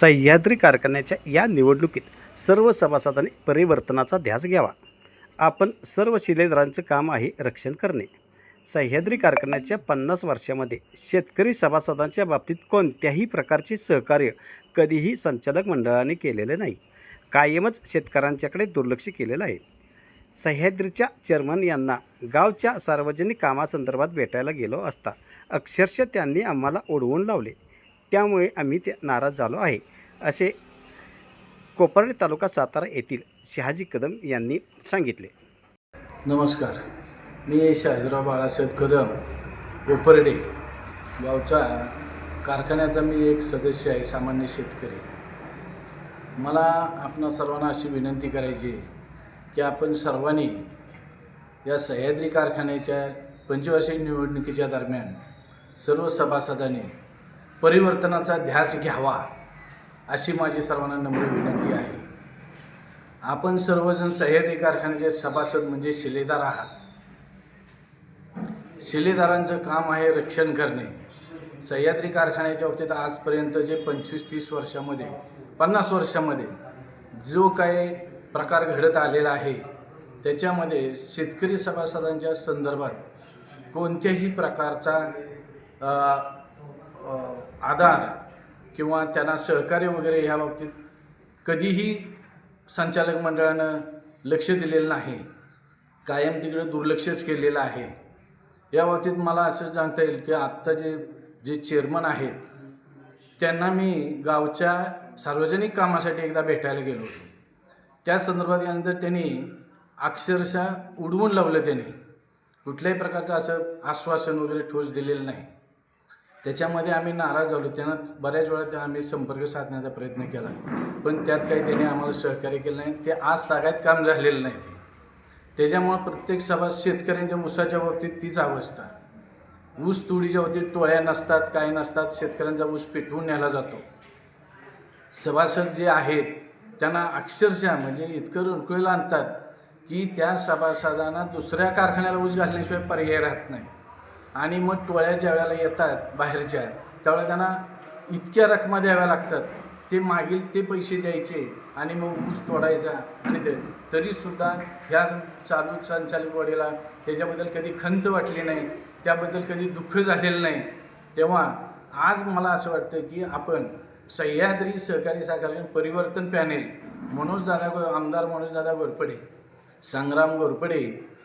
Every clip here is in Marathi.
सह्याद्री कारखान्याच्या या निवडणुकीत सर्व सभासदांनी परिवर्तनाचा ध्यास घ्यावा. आपण सर्व शिलेदारांचं काम आहे रक्षण करणे. सह्याद्री कारखान्याच्या पन्नास वर्षामध्ये शेतकरी सभासदांच्या बाबतीत कोणत्याही प्रकारचे सहकार्य कधीही संचालक मंडळाने केलेले नाही. कायमच शेतकऱ्यांच्याकडे दुर्लक्ष केलेलं आहे. सह्याद्रीच्या चेअरमन यांना गावच्या सार्वजनिक कामासंदर्भात भेटायला गेलो असता अक्षरशः त्यांनी आम्हाला ओढवून लावले. त्यामुळे आम्ही ते नाराज झालो आहे. असे कोपर्डे तालुका सातारा येथील शहाजी कदम यांनी सांगितले. नमस्कार. मी शहाजीराव बाळासाहेब कदम कोपर्डे गावचा कारखान्याचा मी एक सदस्य आहे सामान्य शेतकरी. मला आपणा सर्वांना अशी विनंती करायची की आपण सर्वांनी या सह्याद्री कारखान्याच्या पंचवार्षिक निवडणुकीच्या दरम्यान सर्व सभासदांनी परिवर्तनाचा ध्यास घ्यावा अशी माझी सर्वांना नम्र विनंती आहे. आपण सर्वजण सह्याद्री कारखान्याचे सभासद म्हणजे शिलेदार आहात. शिलेदारांचं काम आहे रक्षण करणे. सह्याद्री कारखान्याच्या बाबतीत आजपर्यंत जे पंचवीस तीस वर्षामध्ये पन्नास वर्षामध्ये जो काही प्रकार घडत आलेला आहे त्याच्यामध्ये शेतकरी सभासदांच्या संदर्भात कोणत्याही प्रकारचा आधार किंवा त्यांना सहकार्य वगैरे ह्या बाबतीत कधीही संचालक मंडळानं लक्ष दिलेलं नाही कायम तिकडे दुर्लक्षच केलेलं आहे. या बाबतीत मला असं सांगता येईल की आत्ता जे जे चेअरमन आहेत त्यांना मी गावच्या सार्वजनिक कामासाठी एकदा भेटायला गेलो होतो. त्या संदर्भात यानंतर त्यांनी अक्षरशः उडवून लावलं त्याने. कुठल्याही प्रकारचं असं आश्वासन वगैरे ठोस दिलेलं नाही. त्याच्यामध्ये आम्ही नाराज झालो. त्यांना बऱ्याच वेळा त्या आम्ही संपर्क साधण्याचा प्रयत्न केला. पण त्यात काही त्यांनी आम्हाला सहकार्य केलं नाही. ते आज तागायत काम झालेलं नाही. ते त्याच्यामुळं प्रत्येक सभा शेतकऱ्यांच्या ऊसाच्या बाबतीत तीच अवस्था. ऊस तुडीच्या बाबतीत टोळ्या नसतात काय नसतात शेतकऱ्यांचा ऊस पेटवून न्यायला जातो. सभासद जे आहेत त्यांना अक्षरशः म्हणजे इतकं रुणकुळीला आणतात की त्या सभासदांना दुसऱ्या कारखान्याला ऊस घालण्याशिवाय पर्याय राहत नाही. आणि मग टोळ्या ज्या वेळेला येतात बाहेरच्या त्यावेळेला त्यांना इतक्या रकमा द्याव्या लागतात. ते मागील ते पैसे द्यायचे आणि मग ऊस तोडायचा आणि ते. तरीसुद्धा ह्या चालू संचालक बॉडीला त्याच्याबद्दल कधी खंत वाटली नाही त्याबद्दल कधी दुःख झालेलं नाही. तेव्हा आज मला असं वाटतं की आपण सह्याद्री सहकारी सहकारी परिवर्तन पॅनेल मनोजदादा दादा आमदार मनोजदादा घोरपडे संग्राम घोरपडे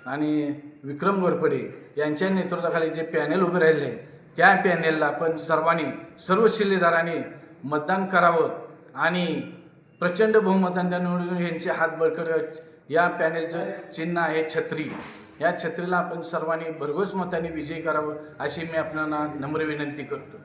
आणि विक्रम घोरपडे यांच्या नेतृत्वाखाली जे पॅनेल उभे राहिले त्या पॅनेलला आपण सर्वांनी सर्व शिल्लेदारांनी मतदान करावं आणि प्रचंड बहुमतांच्या निवडून यांचे हात बळकट या पॅनेलचं चिन्ह आहे छत्री. या छत्रीला आपण सर्वांनी भरघोस मताने विजयी करावं अशी मी आपल्याला नम्र विनंती करतो.